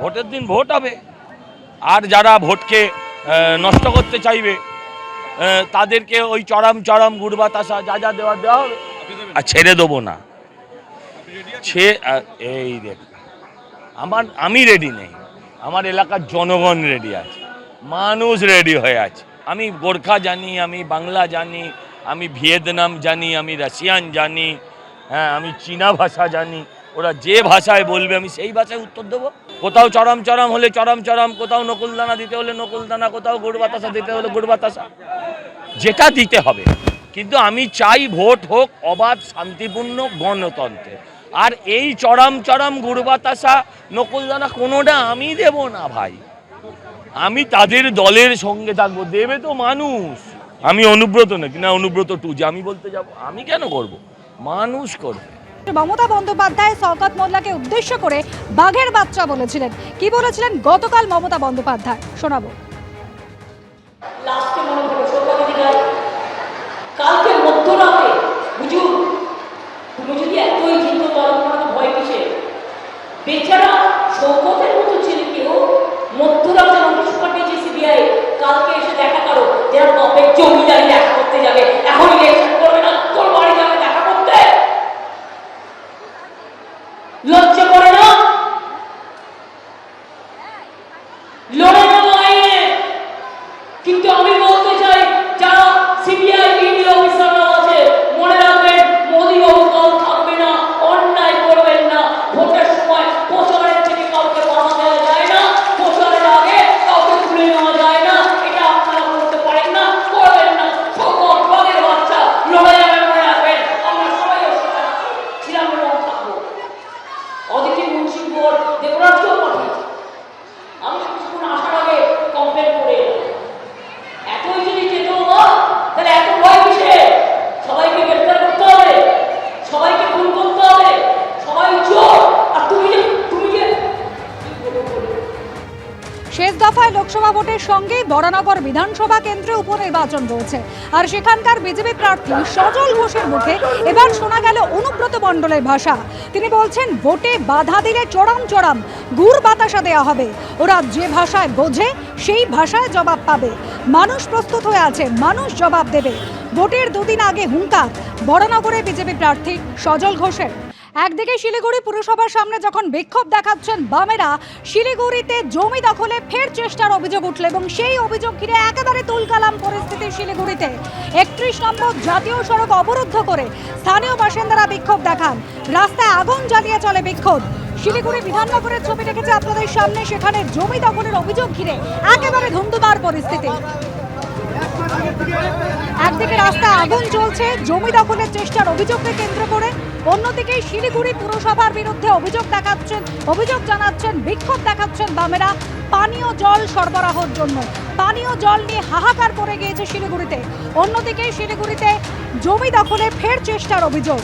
ভোটের দিন ভোট হবে। আর যারা ভোটকে নষ্ট করতে চাইবে তাদেরকে ওই চরম চরম গুড় বাতাসা যা যা দেওয়া দেওয়া হবে, আর ছেড়ে দেবো না। সে এই দেখ, আমার, আমি রেডি নেই। আমার এলাকার জনগণ রেডি আছে। মানুষ রেডি হয়ে আছে। আমি গোর্খা জানি, আমি বাংলা জানি, আমি ভিয়েতনাম জানি, আমি রাশিয়ান জানি হ্যাঁ আমি চীনা ভাষা জানি। ওরা যে ভাষায় বলবে, আমি সেই ভাষায় উত্তর দেবো। কোথাও চরম চরম হলে চরম চরম, কোথাও নকুলদানা দিতে হলে নকুলদানা, কোথাও গুড় বাতাসা দিতে হলে গুড় বাতাসা। যেটা দিতে হবে। কিন্তু আমি চাই ভোট হোক অবাধ, শান্তিপূর্ণ গণতন্ত্রে। আর এই চরম চরম গুড় বাতাসা, নকুলদানা কোনোটা আমি দেব না ভাই। আমি তাদের দলের সঙ্গে থাকব। দেবে তো মানুষ। আমি অনুব্রত নাকি? না, অনুব্রত টু যে আমি বলতে যাব। আমি কেন করব? মানুষ করবে। মমতা বন্দ্যোপাধ্যায় শওকত মোল্লাকে উদ্দেশ্য করে বাঘের বাচ্চা বলেছিলেন। কি বলেছিলেন? গতকাল মমতা বন্দ্যোপাধ্যায়। শোনাবো। বেচারা সৌগতের Senhor, declaramos লোকসভা ভোটের সঙ্গে বরানগর বিধানসভা কেন্দ্রে উপনির্বাচন রয়েছে। আর সেখানকার বিজেপি প্রার্থী সজল ঘোষের মুখে এবার শোনা গেল অনুব্রত মণ্ডলের ভাষা। তিনি বলছেন, ভোটে বাধা দিলে চড়াম চড়াম গুড় বাতাসা দেওয়া হবে। ওরা যে ভাষায় বোঝে, সেই ভাষায় জবাব পাবে। মানুষ প্রস্তুত হয়ে আছে, মানুষ জবাব দেবে। ভোটের দুদিন আগে হুঙ্কার, বরানগরে বিজেপি প্রার্থী সজল ঘোষের। একদিকে শিলিগুড়ি পুরসভার সামনে যখন বিক্ষোভ দেখাচ্ছেন বামেরা, শিলিগুড়িতে জমি দখলে ফের চেষ্টার অভিযোগ উঠল এবং সেই অভিযোগ ঘিরে একেবারে তুলকালাম পরিস্থিতি শিলিগুড়িতে। একত্রিশ নম্বর জাতীয় সড়ক অবরুদ্ধ করে স্থানীয় বাসিন্দারা বিক্ষোভ দেখান। রাস্তায় আগুন জ্বালিয়ে চলে বিক্ষোভ। শিলিগুড়ি বিধাননগরের ছবি রেখেছে আপনাদের সামনে, সেখানে জমি দখলের অভিযোগ ঘিরে একেবারে ধুমধুমার পরিস্থিতি। একদিকে রাস্তায় আগুন চলছে জমি দখলের চেষ্টার অভিযোগকে কেন্দ্র করে অন্যদিকে শিলিগুড়ি পুরসভার বিরুদ্ধে অভিযোগ দেখাচ্ছেন, অভিযোগ জানাচ্ছেন, বিক্ষোভ দেখাচ্ছেন বামেরা। পানীয় জল সরবরাহর জন্য। পানীয় জল নিয়ে হাহাকার পড়ে গিয়েছে শিলিগুড়িতে। অন্যদিকে শিলিগুড়িতে জমি দখলে ফের চেষ্টার অভিযোগ।